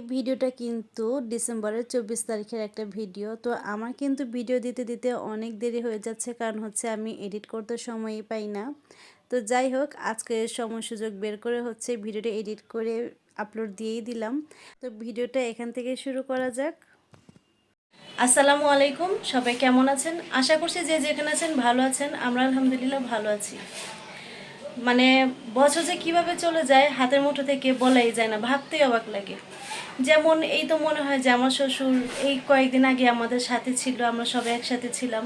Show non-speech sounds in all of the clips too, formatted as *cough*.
এই ভিডিওটা কিন্তু ডিসেম্বরের চব্বিশ তারিখের একটা ভিডিও। তো আমার কিন্তু ভিডিও দিতে দিতে অনেক দেরি হয়ে যাচ্ছে, কারণ হচ্ছে আমি এডিট করতে সময়ই পাই না। তো যাই হোক, আজকে সময় সুযোগ বের করে হচ্ছে ভিডিওটা এডিট করে আপলোড দিয়েই দিলাম। তো ভিডিওটা এখান থেকে শুরু করা যাক। আসসালামু আলাইকুম, সবাই কেমন আছেন? আশা করছি যে যেখানে আছেন ভালো আছেন, আমরা আলহামদুলিল্লাহ ভালো আছি। মানে বছর যে কীভাবে চলে যায়, হাতের মুঠো থেকে বলাই যায় না, ভাবতেই অবাক লাগে। যেমন এই তো মনে হয় যে আমার শ্বশুর এই কয়েকদিন আগে আমাদের সাথে ছিল, আমরা সবাই একসাথে ছিলাম।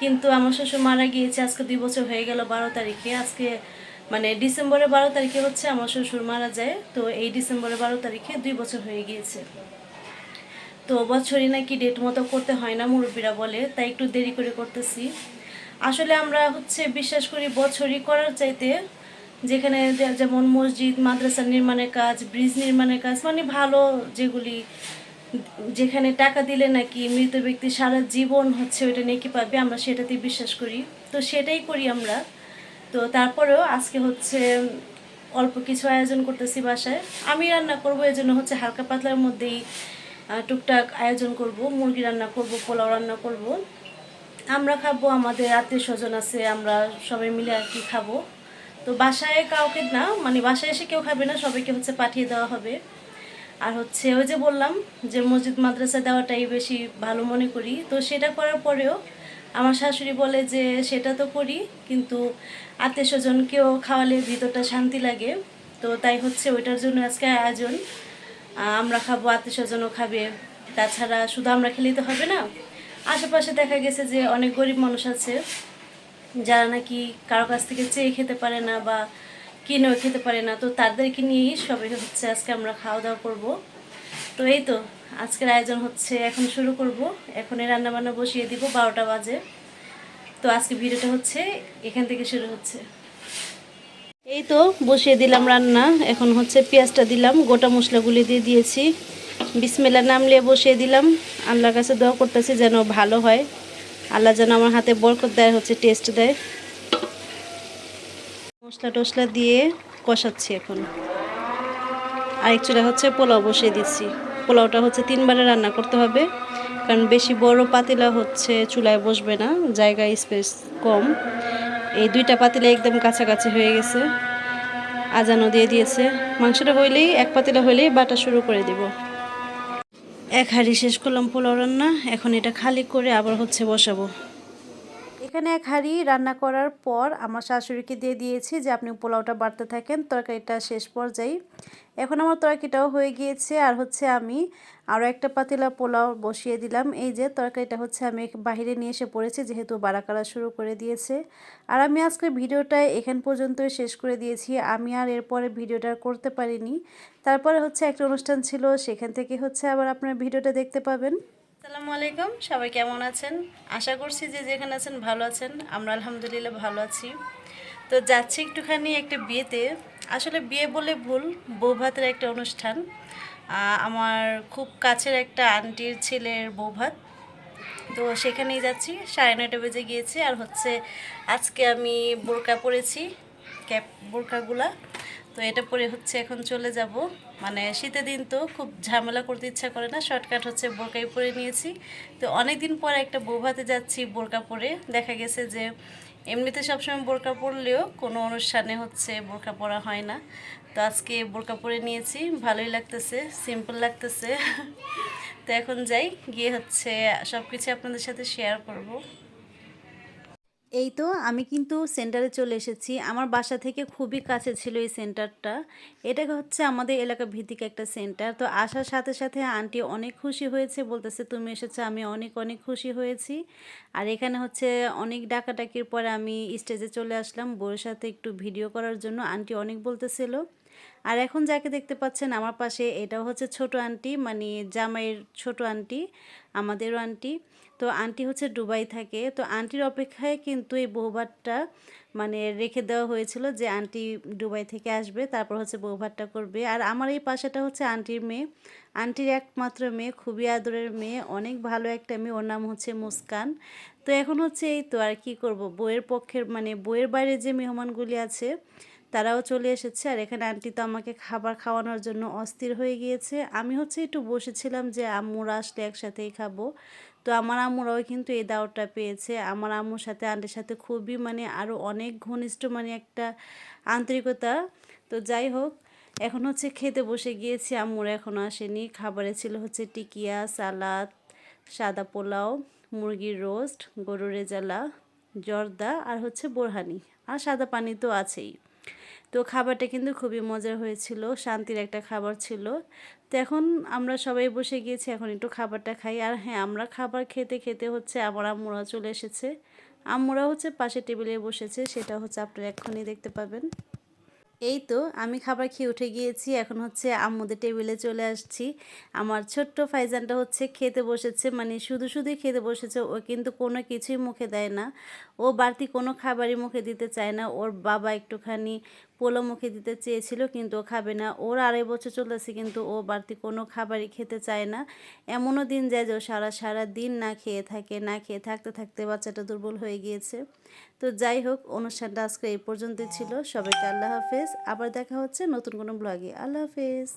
কিন্তু আমার শ্বশুর মারা গিয়েছে, আজকে দুই বছর হয়ে গেল বারো তারিখে। আজকে মানে ডিসেম্বরের বারো তারিখে হচ্ছে আমার শ্বশুর মারা যায়, তো এই ডিসেম্বরের বারো তারিখে দুই বছর হয়ে গিয়েছে। তো বছরই নাকি ডেট মতো করতে হয় না, মুরব্বীরা বলে, তাই একটু দেরি করে করতেছি। আসলে আমরা হচ্ছে বিশ্বাস করি বছরই করার চাইতে যেখানে যেমন মসজিদ মাদ্রাসা নির্মাণের কাজ, ব্রিজ নির্মাণের কাজ মানে ভালো যেগুলি, যেখানে টাকা দিলে নাকি মৃত ব্যক্তি সারা জীবন হচ্ছে ওইটা নাকি পাবে, আমরা সেটাতেই বিশ্বাস করি। তো সেটাই করি আমরা। তো তারপরেও আজকে হচ্ছে অল্প কিছু আয়োজন করতেছি বাসায়। আমি রান্না করব এই জন্য হচ্ছে হালকা পাতলার মধ্যেই টুকটাক আয়োজন করব, মুরগি রান্না করব, পোলাও রান্না করব। আমরা খাব, আমাদের আত্মীয় স্বজন আছে, আমরা সবাই মিলে আর কি খাব। তো বাসায় কাউকে না মানে বাসায় এসে কেউ খাবে না, সবাইকে হচ্ছে পাঠিয়ে দেওয়া হবে। আর হচ্ছে ওই যে বললাম যে মসজিদ মাদ্রাসা দেওয়াটাই বেশি ভালো মনে করি। তো সেটা করার পরেও আমার শাশুড়ি বলে যে সেটা তো করি, কিন্তু আত্মীয় স্বজনকেও খাওয়ালে ভিতরটা শান্তি লাগে। তো তাই হচ্ছে ওইটার জন্য আজকে আয়োজন। আমরা খাব আত্মীয় স্বজনও খাবে। তাছাড়া শুধু আমরা খেলেই তো হবে না আশেপাশে দেখা গেছে যে অনেক গরিব মানুষ আছে, যারা নাকি কারও কাছ থেকে চেয়ে খেতে পারে না বা কিনেও খেতে পারে না। তো তাদেরকে নিয়েই সবাই হচ্ছে আজকে আমরা খাওয়া দাওয়া করব। তো এই তো, আজকের আয়োজন হচ্ছে এখন শুরু করব। এখনই রান্না বান্না বসিয়ে দিব, বারোটা বাজে। তো আজকে ভিডিওটা হচ্ছে এখান থেকে শুরু হচ্ছে। এই তো, বসিয়ে দিলাম রান্না। এখন হচ্ছে পেঁয়াজটা দিলাম, গোটা মশলাগুলি দিয়ে দিয়েছি। বিসমেলা নাম নিয়ে বসিয়ে দিলাম। আল্লাহর কাছে দোয়া করতেছি যেন ভালো হয়। আল্লাহ যেন আমার হাতে বরকত দেয়, হচ্ছে টেস্ট দেয়। মশলা টসলা দিয়ে কষাচ্ছি এখন। আরেক চুলা হচ্ছে পোলাও বসিয়ে দিচ্ছি। পোলাওটা হচ্ছে তিনবারে রান্না করতে হবে, কারণ বেশি বড় পাতিলা হচ্ছে চুলায় বসবে না জায়গা স্পেস কম। এই দুইটা পাতিলা একদম কাছাকাছি হয়ে গেছে। আজানও দিয়ে দিয়েছে। মাংসটা হইলেই, এক পাতিলা হইলেই বাটা শুরু করে দিব। এক হাঁড়ি শেষ করলাম পোলাও রান্না এখন এটা খালি করে আবার হচ্ছে বসাবো। এখানে এক হাঁড়ি রান্না করার পর আমার শাশুড়িকে দিয়ে দিয়েছি যে আপনি পোলাওটা বাড়তে থাকেন, তরকারিটা শেষ পর্যায়ে। এখন আমার তরকারিটাও হয়ে গিয়েছে আর হচ্ছে আমি আরও একটা পাতিলা পোলাও বসিয়ে দিলাম। এই যে তরকারিটা হচ্ছে আমি বাইরে নিয়ে এসে পড়েছি, যেহেতু বাড়া করা শুরু করে দিয়েছে। আর আমি আজকে ভিডিওটা এখান পর্যন্তই শেষ করে দিয়েছি। আমি আর এরপরে ভিডিওটা করতে পারিনি। তারপরে হচ্ছে একটা অনুষ্ঠান ছিল, সেখান থেকে হচ্ছে আবার আপনার ভিডিওটা দেখতে পাবেন। আসসালামু আলাইকুম, সবাই কেমন আছেন? আশা করছি যে যেখানে আছেন ভালো আছেন, আমরা আলহামদুলিল্লাহ ভালো আছি। তো যাচ্ছি একটুখানি একটা বিয়েতে। আসলে বিয়ে বলে ভুল, বউ ভাতের একটা অনুষ্ঠান। আমার খুব কাছের একটা আন্টির ছেলের বউ ভাত। তো সেখানেই যাচ্ছি, সাড়ে নয়টা বেজে গিয়েছি। আর হচ্ছে, আজকে আমি বোরকা পরেছি, ক্যাপ, বোরকাগুলা। তো এটা পরে হচ্ছে এখন চলে যাব। মানে শীতের দিন তো খুব ঝামেলা করতে ইচ্ছা করে না, শর্টকাট হচ্ছে বোরকাই পরে নিয়েছি। তো অনেক দিন পর একটা বৌভাতে যাচ্ছি বোরকা পরে। দেখা গেছে যে এমনিতে সবসময় বোরকা পরলেও কোনো অনুষ্ঠানে হচ্ছে বোরকা পরা হয় না। তো আজকে বোরকা পরে নিয়েছি, ভালোই লাগতেছে সিম্পল লাগতেছে। *laughs* তো এখন যাই, গিয়ে হচ্ছে সব কিছু আপনাদের সাথে শেয়ার করব। এই তো আমি কিন্তু সেন্টারে চলে এসেছি। আমার বাসা থেকে খুবই কাছে ছিল এই সেন্টারটা এটা হচ্ছে আমাদের এলাকা ভিত্তিক একটা সেন্টার তো আসার সাথে সাথে আন্টি অনেক খুশি হয়েছে, বলতেছে, তুমি এসেছ, আমি অনেক অনেক খুশি হয়েছি। আর এখানে হচ্ছে অনেক ডাকাডাকির পরে আমি স্টেজে চলে আসলাম বউয়ের সাথে একটু ভিডিও করার জন্য। আন্টি অনেক বলতেছিল আর এখন যাকে দেখতে পাচ্ছেন আমার পাশে এটাও হচ্ছে ছোট আন্টি মানে জামাইয়ের ছোট আন্টি, আমাদেরও আন্টি। তো আন্টি হচ্ছে ডুবাই থাকে। তো আন্টির অপেক্ষায় কিন্তু এই বৌভাতটা মানে রেখে দেওয়া হয়েছিল যে আন্টি ডুবাই থেকে আসবে, তারপর হচ্ছে বৌভাতটা করবে। আর আমার এই পাশেটা হচ্ছে আন্টির মেয়ে। আন্টির একমাত্র মেয়ে, খুবই আদরের মেয়ে, অনেক ভালো একটা মেয়ে, ওর নাম হচ্ছে মুস্কান। তো এখন হচ্ছে এই তো আর কি করব, বইয়ের পক্ষের মানে বইয়ের বাইরে যে মেহমানগুলি আছে তারাও চলে এসেছে আর এখানে আন্টি তো আমাকে খাবার খাওয়ানোর জন্য অস্থির হয়ে গিয়েছে। আমি হচ্ছে একটু বসেছিলাম যে আম্মুরা আসলে একসাথেই খাব। তো আমার আম্মুরাও কিন্তু এই দাওয়াতটা পেয়েছে। আমার আম্মুর সাথে, আন্টির সাথে খুবই মানে আরও অনেক ঘনিষ্ঠ মানে একটা আন্তরিকতা। তো যাই হোক, এখন হচ্ছে খেতে বসে গিয়েছি। আম্মুরা এখনও আসেনি। খাবারে ছিল হচ্ছে টিকিয়া, সালাদ, সাদা পোলাও, মুরগির রোস্ট, গরুর রেজালা, জর্দা আর হচ্ছে বোরহানি। আর সাদা পানি তো আছেই। তো খাবারটা কিন্তু খুবই মজার হয়েছিল, শান্তির একটা খাবার ছিল। তো এখন আমরা সবাই বসে গিয়েছি, এখন একটু খাবারটা খাই। আর হ্যাঁ আমরা খাবার খেতে খেতে হচ্ছে আমার আম্মুরা চলে এসেছে। আম্মুরা হচ্ছে পাশে টেবিলে বসেছে, সেটা হচ্ছে আপনারা এক্ষুনি দেখতে পাবেন। এই তো আমি খাবার খেয়ে উঠে গিয়েছি, এখন হচ্ছে আম্মুদের টেবিলে চলে আসছি। আমার ছোট্ট ফাইজানটা হচ্ছে খেতে বসেছে মানে শুধু শুধুই খেতে বসেছে, ও কিন্তু কোনো কিছুই মুখে দেয় না। ও বাড়তি কোনো খাবারই মুখে দিতে চায় না, ওর বাবা একটুখানি পোলো মুখে দিতে চেয়েছিল, কিন্তু ও খাবে না। ওর আড়াই বছর চলতেছে, কিন্তু ও বাড়তি কোনো খাবারই খেতে চায় না। এমনও দিন যায় যে ও সারা সারা দিন না খেয়ে থাকে, না খেয়ে থাকতে থাকতে বাচ্চাটা দুর্বল হয়ে গিয়েছে। তো যাই হোক, অনুষ্ঠানটা আজকে এই পর্যন্তই ছিল। সবাইকে আল্লাহ হাফেজ। আবার দেখা হচ্ছে নতুন কোনো ব্লগে। আল্লাহ হাফেজ।